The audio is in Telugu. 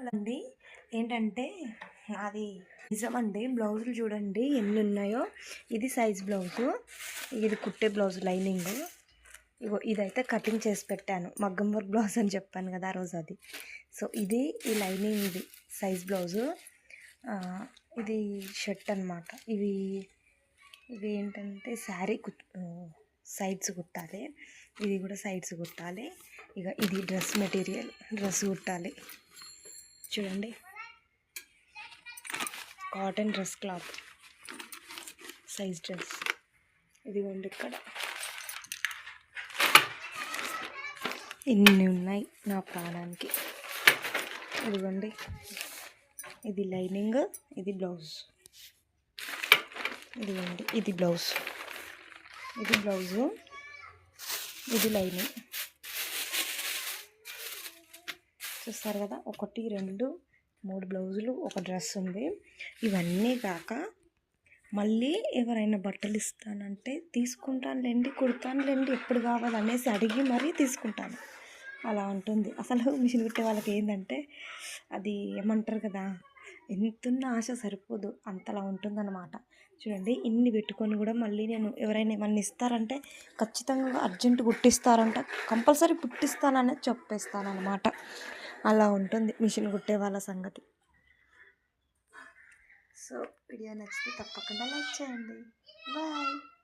హలో అండి ఏంటంటే అది నిజమండి. బ్లౌజులు చూడండి ఎన్ని ఉన్నాయో ఇది సైజ్ బ్లౌజు. ఇది కుట్టే బ్లౌజ్ లైనింగ్. ఇగో ఇదైతే కటింగ్ చేసి పెట్టాను. మగ్గం వర్క్ బ్లౌజ్ అని చెప్పాను కదా ఆ రోజు అది. సో ఇది ఈ లైనింగ్ ఇది సైజ్ బ్లౌజు. ఇది షర్ట్ అన్నమాట. ఇవి ఇవి ఏంటంటే శారీ కుట్ సైడ్స్ కుట్టాలి. ఇది కూడా సైడ్స్ కుట్టాలి. ఇక ఇది డ్రెస్ మెటీరియల్. డ్రెస్ కుట్టాలి. చూడండి. Cotton dress cloth size dress ఇదిగోండి ఇక్కడ. ఇన్ని ఉన్నాయి నా ప్రాణానికి. ఇదిగోండి. ఇది లైనింగ్ ఇది బ్లౌజ్. ఇదిగోండి ఇది బ్లౌజ్. ఇది బ్లౌజు ఇది లైనింగ్. చూస్తారు కదా ఒకటి రెండు మూడు బ్లౌజులు ఒక డ్రెస్ ఉంది. ఇవన్నీ కాక మళ్ళీ ఎవరైనా బట్టలు ఇస్తానంటే తీసుకుంటానులేండి కుడతానులేండి ఎప్పుడు కావాలి అనేసి అడిగి మరీ తీసుకుంటాను. అలా ఉంటుంది. అసలు మిషన్ కుట్టే వాళ్ళకి ఏంటంటే అది ఏమంటారు కదా ఎంతున్న ఆశ సరిపోదు. అంతలా ఉంటుందన్నమాట. చూడండి ఇన్ని పెట్టుకొని కూడా మళ్ళీ నేను ఎవరైనా ఏమన్నా ఇస్తారంటే ఖచ్చితంగా అర్జెంట్ కుట్టిస్తారంట. కంపల్సరీ పుట్టిస్తాననేది చెప్పేస్తానమాట అలా ఉంటుంది మిషన్ కుట్టే వాళ్ళ సంగతి. సో వీడియో నచ్చితే తప్పకుండా లైక్ చేయండి. బాయ్.